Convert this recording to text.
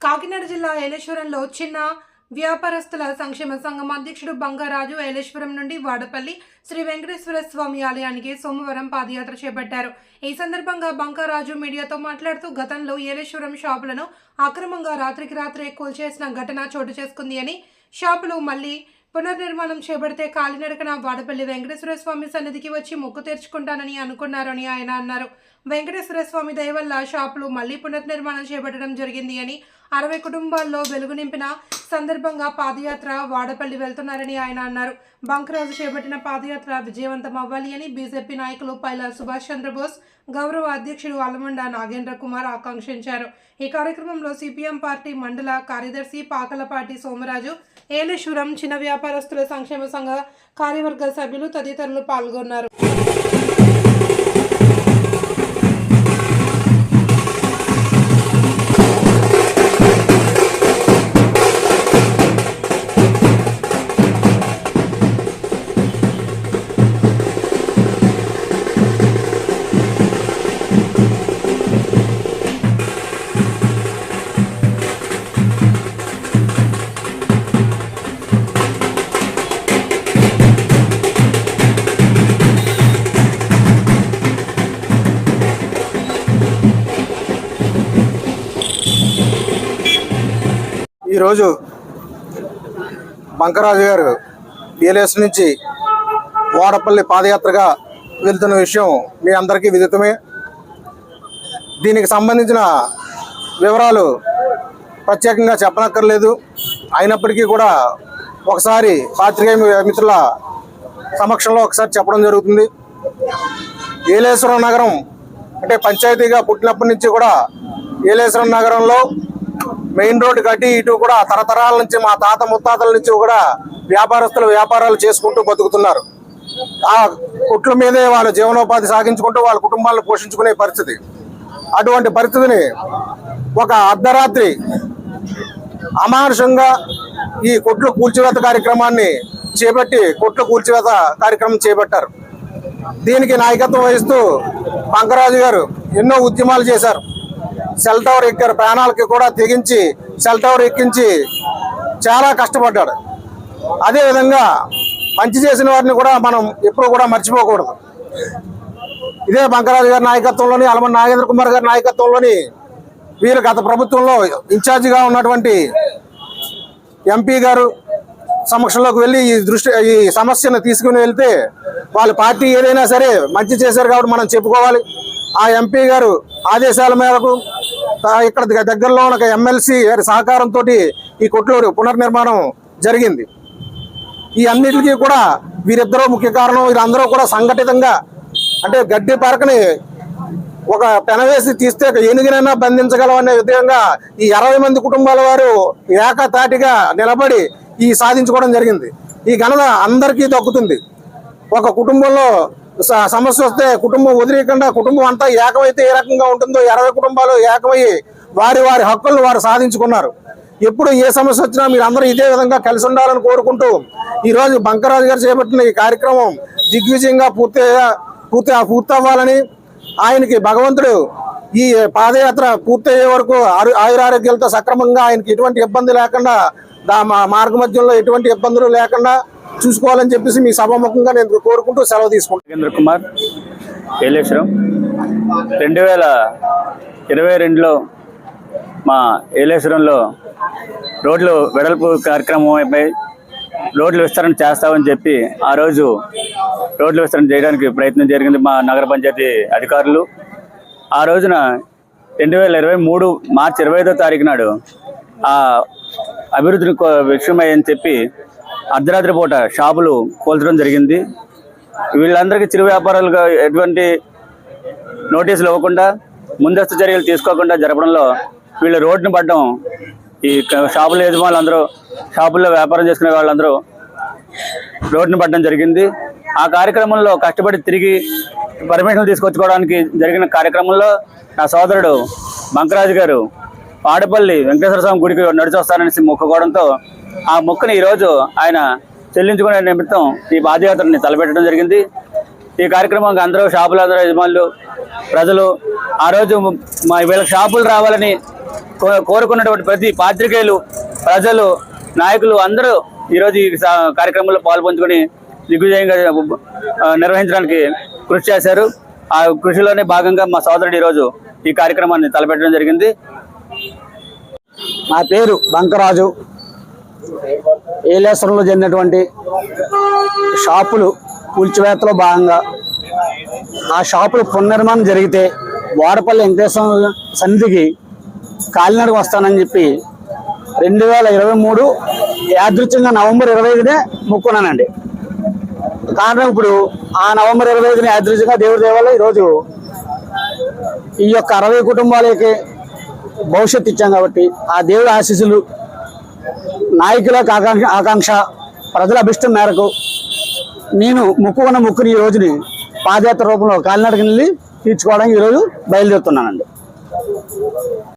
కాకినాడ జిల్లా ఏలేశ్వరంలో చిన్న వ్యాపారస్తుల సంక్షేమ సంఘం అధ్యక్షుడు బంగారాజు ఏలేశ్వరం నుండి వాడపల్లి శ్రీ వెంకటేశ్వర స్వామి ఆలయానికి సోమవారం పాదయాత్ర చేపట్టారు. ఈ సందర్భంగా బంకారాజు మీడియాతో మాట్లాడుతూ గతంలో ఏలేశ్వరం షాపులను అక్రమంగా రాత్రికి రాత్రే కూల్చేసిన ఘటన చోటు చేసుకుంది అని షాపులు మళ్ళీ పునర్నిర్మాణం చేపడితే కాలినడకన వాడపల్లి వెంకటేశ్వర స్వామి సన్నిధికి వచ్చి మొక్కు తెరుచుకుంటానని అనుకున్నారని ఆయన అన్నారు. వెంకటేశ్వర స్వామి దయ వల్ల షాపులు మళ్ళీ పునర్నిర్మాణం చేపట్టడం జరిగింది అని అరవై కుటుంబాల్లో వెలుగు నింపిన సందర్భంగా పాదయాత్ర వాడపల్లి వెళ్తున్నారని ఆయన అన్నారు. బంకరాజు చేపట్టిన పాదయాత్ర విజయవంతం అవ్వాలి అని బీజేపీ నాయకులు పైల సుభాష్ చంద్రబోస్ గౌరవ అధ్యక్షుడు అలమండ నాగేంద్ర కుమార్ ఆకాంక్షించారు. ఈ కార్యక్రమంలో సిపిఎం పార్టీ మండల కార్యదర్శి పాకలపాటి సోమరాజు ఏలేశ్వరం చిన్న వ్యాపారస్తుల సంక్షేమ సంఘ కార్యవర్గ సభ్యులు తదితరులు పాల్గొన్నారు. ఈరోజు బంకరాజు గారు ఏలేస్ నుంచి వాడపల్లి పాదయాత్రగా వెళ్తున్న విషయం మీ అందరికీ విదితమే. దీనికి సంబంధించిన వివరాలు ప్రత్యేకంగా చెప్పనక్కర్లేదు. అయినప్పటికీ కూడా ఒకసారి పాత్రికేయ మిత్రుల సమక్షంలో ఒకసారి చెప్పడం జరుగుతుంది. ఏలేశ్వరం నగరం అంటే పంచాయతీగా పుట్టినప్పటి నుంచి కూడా ఏలేశ్వరం నగరంలో మెయిన్ రోడ్డు కట్టి ఇటు కూడా తరతరాల నుంచి మా తాత ముత్తాతల నుంచి కూడా వ్యాపారస్తులు వ్యాపారాలు చేసుకుంటూ బతుకుతున్నారు. ఆ కుట్ల మీదే వాళ్ళ జీవనోపాధి సాగించుకుంటూ వాళ్ళ కుటుంబాలను పోషించుకునే పరిస్థితి. అటువంటి పరిస్థితిని ఒక అర్ధరాత్రి అమానుషంగా ఈ కొట్లు కూల్చివేత కార్యక్రమాన్ని చేపట్టి కొట్లు కూల్చివేత కార్యక్రమం చేపట్టారు. దీనికి నాయకత్వం వహిస్తూ పంకరాజు గారు ఎన్నో ఉద్యమాలు చేశారు. సెల్ టవర్ ఎక్కారు. ప్రాణాలకి కూడా తెగించి సెల్ టవర్ ఎక్కించి చాలా కష్టపడ్డాడు. అదేవిధంగా మంచి చేసిన వారిని కూడా మనం ఎప్పుడు కూడా మర్చిపోకూడదు. ఇదే బంకరాజు గారి నాయకత్వంలోని అలమన్ నాగేంద్ర కుమార్ గారి నాయకత్వంలోని వీరు గత ప్రభుత్వంలో ఇన్ఛార్జిగా ఉన్నటువంటి ఎంపీ గారు సమక్షంలోకి వెళ్ళి ఈ దృష్టి ఈ సమస్యను తీసుకుని వెళ్తే వాళ్ళ పార్టీ ఏదైనా సరే మంచి చేశారు కాబట్టి మనం చెప్పుకోవాలి. ఆ ఎంపీ గారు ఆదేశాల మేరకు ఇక్కడ దగ్గరలో ఉన్న ఎమ్మెల్సీ గారి సహకారంతో ఈ కొట్లూరు పునర్నిర్మాణం జరిగింది. ఈ అన్నిటికీ కూడా వీరిద్దరూ ముఖ్య కారణం వీరందరూ కూడా సంఘటితంగా అంటే గడ్డి పరకని ఒక పెనవేసి తీస్తే ఏనుగునైనా బంధించగలం అనే విధంగా ఈ అరవై మంది కుటుంబాల వారు ఏకతాటిగా నిలబడి ఈ సాధించుకోవడం జరిగింది. ఈ ఘనత అందరికీ దక్కుతుంది. ఒక కుటుంబంలో సమస్య వస్తే కుటుంబం వదిలేయకుండా కుటుంబం అంతా ఏకమైతే ఏ రకంగా ఉంటుందో ఇరవై కుటుంబాలు ఏకమయ్యి వారి వారి హక్కులను వారు సాధించుకున్నారు. ఎప్పుడు ఏ సమస్య వచ్చినా మీరు అందరూ ఇదే విధంగా కలిసి ఉండాలని కోరుకుంటూ ఈరోజు బంకరాజు గారు చేపట్టిన ఈ కార్యక్రమం దిగ్విజయంగా పూర్తి పూర్తి పూర్తి అవ్వాలని ఆయనకి భగవంతుడు ఈ పాదయాత్ర పూర్తయ్యే వరకు ఆయురారోగ్యాలతో సక్రమంగా ఆయనకి ఎటువంటి ఇబ్బంది లేకుండా దా మా మార్గ మధ్యంలో ఎటువంటి ఇబ్బందులు లేకుండా చూసుకోవాలని చెప్పేసి మీ సభాముఖంగా నేను కోరుకుంటూ సెలవు తీసుకుంటాను నాగేంద్ర కుమార్ ఏలేశ్వరం. రెండు వేల ఇరవై రెండులో మా ఏలేశ్వరంలో రోడ్లు వెడల్పు కార్యక్రమంపై రోడ్లు విస్తరణ చేస్తామని చెప్పి ఆ రోజు రోడ్లు విస్తరణ చేయడానికి ప్రయత్నం జరిగింది మా నగర పంచాయతీ అధికారులు. ఆ రోజున రెండు వేల ఇరవై మూడు మార్చి ఇరవై ఐదో తారీఖు నాడు ఆ అభివృద్ధిని కో- విషయమై అని చెప్పి అర్ధరాత్రి పూట షాపులు కోల్చడం జరిగింది. వీళ్ళందరికీ చిరు వ్యాపారాలుగా ఎటువంటి నోటీసులు ఇవ్వకుండా ముందస్తు చర్యలు తీసుకోకుండా జరపడంలో వీళ్ళు రోడ్డును పడ్డం ఈ షాపుల యజమానులందరూ షాపుల్లో వ్యాపారం చేసుకునే వాళ్ళందరూ రోడ్డును పడ్డం జరిగింది. ఆ కార్యక్రమంలో కష్టపడి తిరిగి పర్మిషన్లు తీసుకొచ్చుకోవడానికి జరిగిన కార్యక్రమంలో నా సోదరుడు బంకరాజు గారు పాడపల్లి వెంకటేశ్వర స్వామి గుడికి నడిచి వస్తాననేసి మొక్కుకోవడంతో ఆ మొక్కను ఈరోజు ఆయన చెల్లించుకునే నిమిత్తం ఈ పాదయాత్రని తలపెట్టడం జరిగింది. ఈ కార్యక్రమానికి అందరూ షాపులు అందరూ యజమానులు ప్రజలు ఆ రోజు మా వీళ్ళకి షాపులు రావాలని కో- కోరుకున్నటువంటి ప్రతి పాత్రికేయులు ప్రజలు నాయకులు అందరూ ఈరోజు ఈ కార్యక్రమంలో పాల్పంచుకొని దిగ్విజయంగా నిర్వహించడానికి కృషి చేశారు. ఆ కృషిలోనే భాగంగా మా సోదరుడు ఈరోజు ఈ కార్యక్రమాన్ని తలపెట్టడం జరిగింది. నా పేరు బంకరాజు. ఏలేశ్వరంలో జరిగినటువంటి షాపులు కూల్చివేతలో భాగంగా ఆ షాపులు పునర్నిర్మాణం జరిగితే వాడపల్లి వెంకటేశ్వర సన్నిధికి కాలినడక వస్తానని చెప్పి రెండు వేల ఇరవై మూడు యాదృచ్ఛంగా నవంబర్ ఇరవై ఐదునే మొక్కున్నానండి. కారణం ఇప్పుడు ఆ నవంబర్ ఇరవై ఐదున యాదృచ్ఛంగా దేవుడి దేవాలయం ఈరోజు ఈ యొక్క అరవై కుటుంబాలకి భవిష్యత్తు ఇచ్చాం కాబట్టి ఆ దేవుడి ఆశీస్సులు నాయకులకు ఆకాంక్ష ఆకాంక్ష ప్రజల అభిష్టం మేరకు నేను మొక్కుకున్న మొక్కుని ఈ రోజుని పాదయాత్ర రూపంలో కాలినడకని వెళ్ళి తీర్చుకోవడానికి ఈరోజు బయలుదేరుతున్నానండి.